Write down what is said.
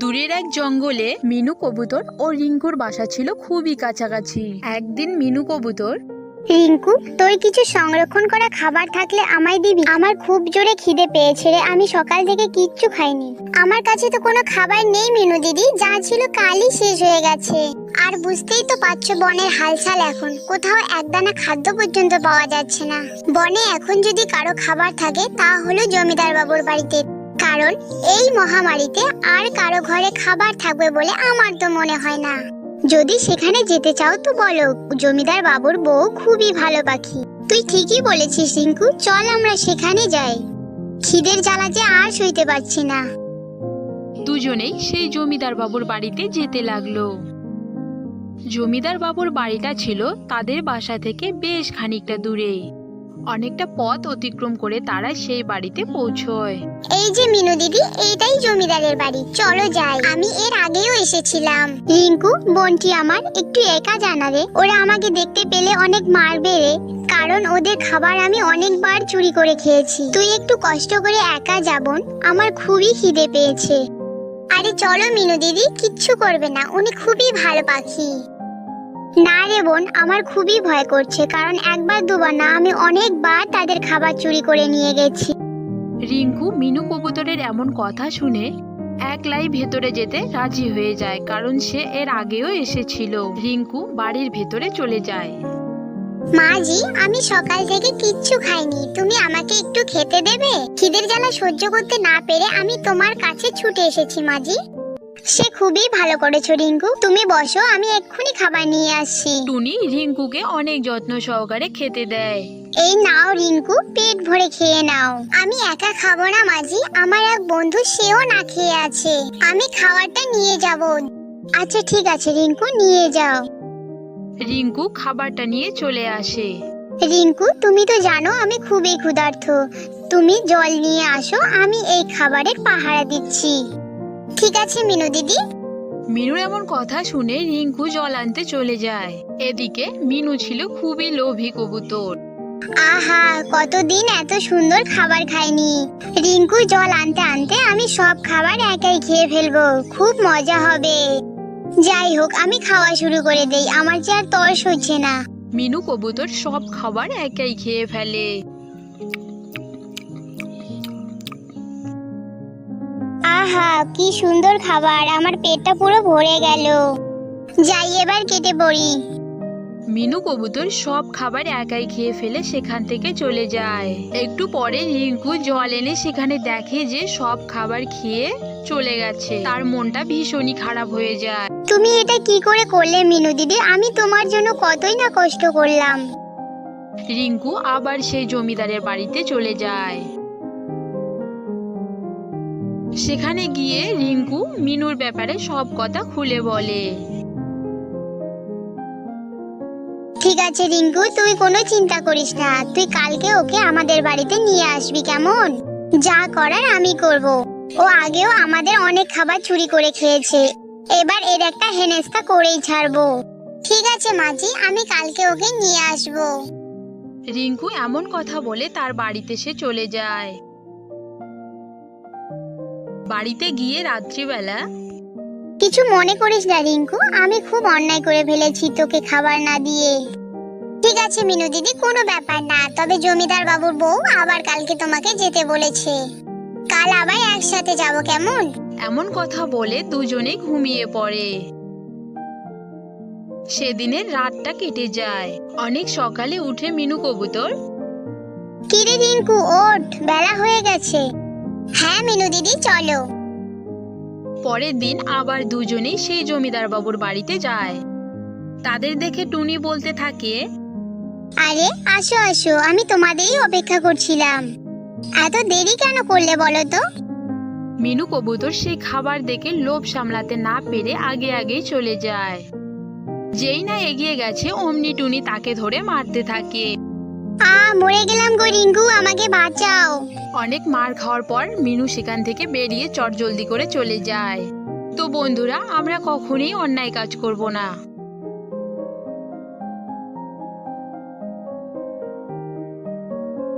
দূরের এক জঙ্গলে মিনু কবুতর ও রিঙ্কুর বাসা ছিল খুবই কাছাকাছি। একদিন মিনু কবুতর, রিঙ্কু, তোর কিছু সংরক্ষণ করা খাবার থাকলে আমায় দিবি? আমার খুব জোরে খিদে পেয়েছে রে, আমি সকাল থেকে কিচ্ছু খাইনি। আমার কাছে তো কোনো খাবার নেই মিনু দিদি, যা ছিল কালই শেষ হয়ে গেছে। আর বুঝতেই তো পারছ বনের হালচাল এখন। কোথাও একদানা খাদ্য পর্যন্ত পাওয়া যাচ্ছে না। বনে এখন যদি কারও খাবার থাকে, তা হলো জমিদার বাবুর বাড়িতে। কারণ এই মহামারীতে আর কারও ঘরে খাবার থাকবে বলে আমার তো মনে হয় না। যদি সেখানে যেতে চাও তো বলো, জমিদার বাবুর বউ খুবই ভালো পাখি। তুই ঠিকই বলেছিস রিঙ্কু, চল আমরা সেখানে যাই। খিদের জ্বালা যে আর সইতে পারছি না। দুজনেই সেই জমিদার বাবুর বাড়িতে যেতে লাগল। জমিদার বাবুর বাড়িটা ছিল তাদের বাসা থেকে বেশ খানিকটা দূরে। অনেকটা পথ অতিক্রম করে তারা সেই বাড়িতে পৌঁছয়। এই যে মিনু দিদি, এইটাই জমিদারের বাড়ি। চলো যাই। আমি এর আগেও এসেছিলাম। রিঙ্কু, বোনটি আমার একটু একা জানারে ওরা আমাকে দেখতে পেলে অনেক মারবে রে। কারণ ওদের খাবার আমি অনেকবার চুরি করে খেয়েছি। তুই একটু কষ্ট করে একা যাবন আমার খুবই খিদে পেয়েছে। আরে চলো মিনু দিদি, কিচ্ছু করবে না। উনি খুবই ভালো পাখি। না রে বোন আমার খুবই ভয় করছে কারণ একবার দুবার না আমি অনেকবার তাদের খাবার চুরি করে নিয়ে গেছি। রিঙ্কু মিনু কবুতরের এমন কথা শুনে একলাই ভেতরে যেতে রাজি হয়ে যায় কারণ সে এর আগেও এসেছিল। রিঙ্কু বাড়ির ভেতরে চলে যায়। মাজি আমি সকাল থেকে কিচ্ছু খাইনি তুমি আমাকে একটু খেতে দেবে? খিদের জ্বালা সহ্য করতে না পেরে আমি তোমার কাছে ছুটে এসেছি মাজি সে খুবই ভালো করেছ রিঙ্কু। তুমি বসো আমি এক্ষুনি খাবার নিয়ে আসছি। টুনি রিঙ্কুকে অনেক যত্ন সহকারে খেতে দেয়। এই নাও রিঙ্কু পেট ভরে খেয়ে নাও। আমি একা খাব না মাঝি। আমার এক বন্ধু সেও না খেয়ে আছে। আমি খাবারটা নিয়ে যাব। আচ্ছা ঠিক আছে রিঙ্কু নিয়ে যাও। রিঙ্কু খাবারটা নিয়ে চলে আসে। রিঙ্কু তুমি তো জানো আমি খুবই ক্ষুধার্ত তুমি জল নিয়ে আসো আমি এই খাবারের পাহারা দিচ্ছি। ঠিক আছে মিনু দিদি। মিনুর এমন কথা শুনে রিঙ্কু জল আনতে চলে যায়। এদিকে মিনু ছিল খুবই লোভী কবুতর। আহা কতদিন এত সুন্দর খাবার খাইনি। রিঙ্কু জল আনতে আনতে আমি সব খাবার একাই খেয়ে ফেলব খুব মজা হবে। যাই হোক আমি খাওয়া শুরু করে দেই আমার যে আর তর্স হচ্ছে না। মিনু কবুতর সব খাবার একাই খেয়ে ফেলে। আহা কি সুন্দর খাবার আমার পেটটা পুরো ভরে গেল। যাই এবার কেটে পড়ি। মিনু কবুতর সব খাবার একাই খেয়ে ফেলে সেখান থেকে চলে যায়। একটু পরে রিঙ্কু জল এনে সেখানে দেখে যে সব খাবার খেয়ে চলে গেছে। তার মনটা ভীষণই খারাপ হয়ে যায়। তুমি এটা কি করে করলে মিনু দিদি? আমি তোমার জন্য কতই না কষ্ট করলাম। রিঙ্কু আবার সেই জমিদারের বাড়িতে চলে যায়। সেখানে গিয়ে রিঙ্কু মিনুর ব্যাপারে সব কথা খুলে বলে। ঠিক আছে রিঙ্কু তুই কোনো চিন্তা করিস না। তুই কালকে ওকে আমাদের বাড়িতে নিয়ে আসবি কেমন? যা করার আমি করব। ও আগেও আমাদের অনেক খাবার চুরি করে খেয়েছে। এবার এর একটা হেনেস্তা করেই ছাড়বো। ঠিক আছে মাঝি আমি কালকে ওকে নিয়ে আসব। রিঙ্কু এমন কথা বলে তার বাড়িতে সে চলে যায়। বাড়িতে গিয়ে রাত্রিবেলা? কিছু মনে করিস না রিঙ্কু। আমি খুব অন্যায় করে ফেলেছি তোকে খাবার না দিয়ে। ঠিক আছে মিনু দিদি কোনো ব্যাপার না। তবে জমিদার বাবুর বউ আবার কালকে তোমাকে যেতে বলেছে। কাল আবার একসাথে যাব কেমন? এমন কথা বলে দুজনে ঘুমিয়ে পড়ে। সেদিনের রাতটা কেটে যায়। অনেক সকালে উঠে মিনু কবুতর। কিরে রিঙ্কু ওঠ বেলা হয়ে গেছে। হ্যাঁ মিনু দিদি চলো। পরের দিন আবার দুজনেই সেই জমিদার বাবুর বাড়িতে যায়। তাদের দেখে টুনি বলতে থাকে আরে আসো আসো আমি তোমাদেরই অপেক্ষা করছিলাম। এত দেরি কেন করলে বলো তো? মিনু কবুতর সেই খাবার দেখে লোভ সামলাতে না পেরে আগে আগেই চলে যায়। যেই না এগিয়ে গেছে অমনি টুনি তাকে ধরে মারতে থাকে। আ, মরে গেলাম গো রিঙ্গু আমাকে বাঁচাও। অনেক মার খাওয়ার পর মিনু সেখান থেকে বেরিয়ে চটজলদি করে চলে যায়। তো বন্ধুরা, আমরা কখনোই অন্যায় কাজ করব না।